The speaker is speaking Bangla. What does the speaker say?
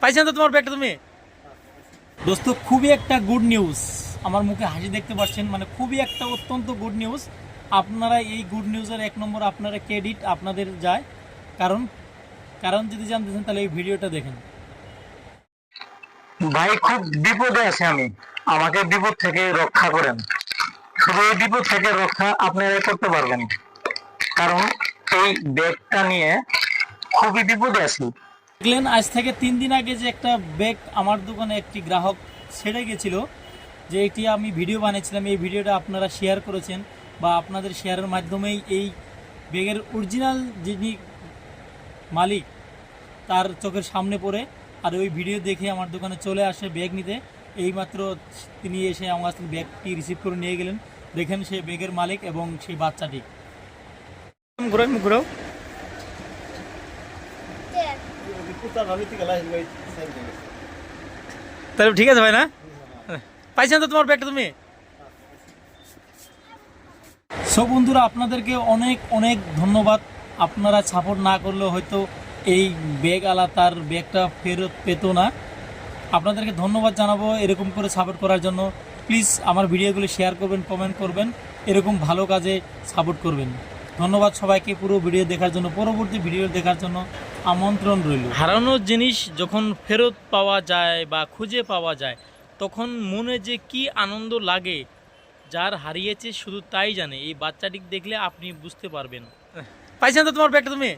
পাইছেন তো তোমার ব্যাগটা তুমি? দোস্ত খুবই একটা গুড নিউজ আমার মুখে হাসি দেখতে পাচ্ছেন মানে খুবই একটা অত্যন্ত গুড নিউজ আপনারা এই গুড নিউজের এক নম্বর আপনারা ক্রেডিট আপনাদের যায়। কারণ কারণ যদি জানতে চান তাহলে এই ভিডিওটা দেখেন। ভাই খুব বিপদে আছি আমি। আমাকে বিপদ থেকে রক্ষা করেন। শুধু এই বিপদ থেকে রক্ষা আপনারা করতে পারবেন। কারণ এই ব্যাগটা নিয়ে খুবই বিপদে আছি। দেখলেন আজ থেকে তিন দিন আগে যে একটা ব্যাগ আমার দোকানে একটি গ্রাহক ছেড়ে গেছিল, যে এটি আমি ভিডিও বানিয়েছিলাম, এই ভিডিওটা আপনারা শেয়ার করেছেন বা আপনাদের শেয়ারের মাধ্যমেই এই ব্যাগের অরিজিনাল যিনি মালিক, তার চোখের সামনে পড়ে আর ওই ভিডিও দেখে আমার দোকানে চলে আসে ব্যাগ নিতে। এইমাত্র তিনি এসে আমার কাছ থেকে ব্যাগটি রিসিভ করে নিয়ে গেলেন। দেখেন সেই ব্যাগের মালিক এবং সেই বাচ্চাটি। ঘুরাও। তাহলে ঠিক আছে ভাই, না? পাইছেন তো তোমার ব্যাগটা তুমি? সব বন্ধুরা, আপনাদেরকে অনেক অনেক ধন্যবাদ। আপনারা সাপোর্ট না করলেও হয়তো এই ব্যাগ আলা তার ব্যাগটা ফেরত পেত না। আপনাদেরকে ধন্যবাদ জানাব এরকম করে সাপোর্ট করার জন্য। প্লিজ আমার ভিডিওগুলো শেয়ার করবেন কমেন্ট করবেন। এরকম ভালো কাজে সাপোর্ট করবেন। ধন্যবাদ সবাইকে পুরো ভিডিও দেখার জন্য। পরবর্তী ভিডিও দেখার জন্য আমন্ত্রণ রইল। হারানোর জিনিস যখন ফেরত পাওয়া যায় বা খুঁজে পাওয়া যায় তখন মনে যে কি আনন্দ লাগে যার হারিয়েছে শুধু তাই জানে। এই বাচ্চাটিকে দেখলে আপনি বুঝতে পারবেন। পাইছেন তো তোমার ব্যাগটা তুমি?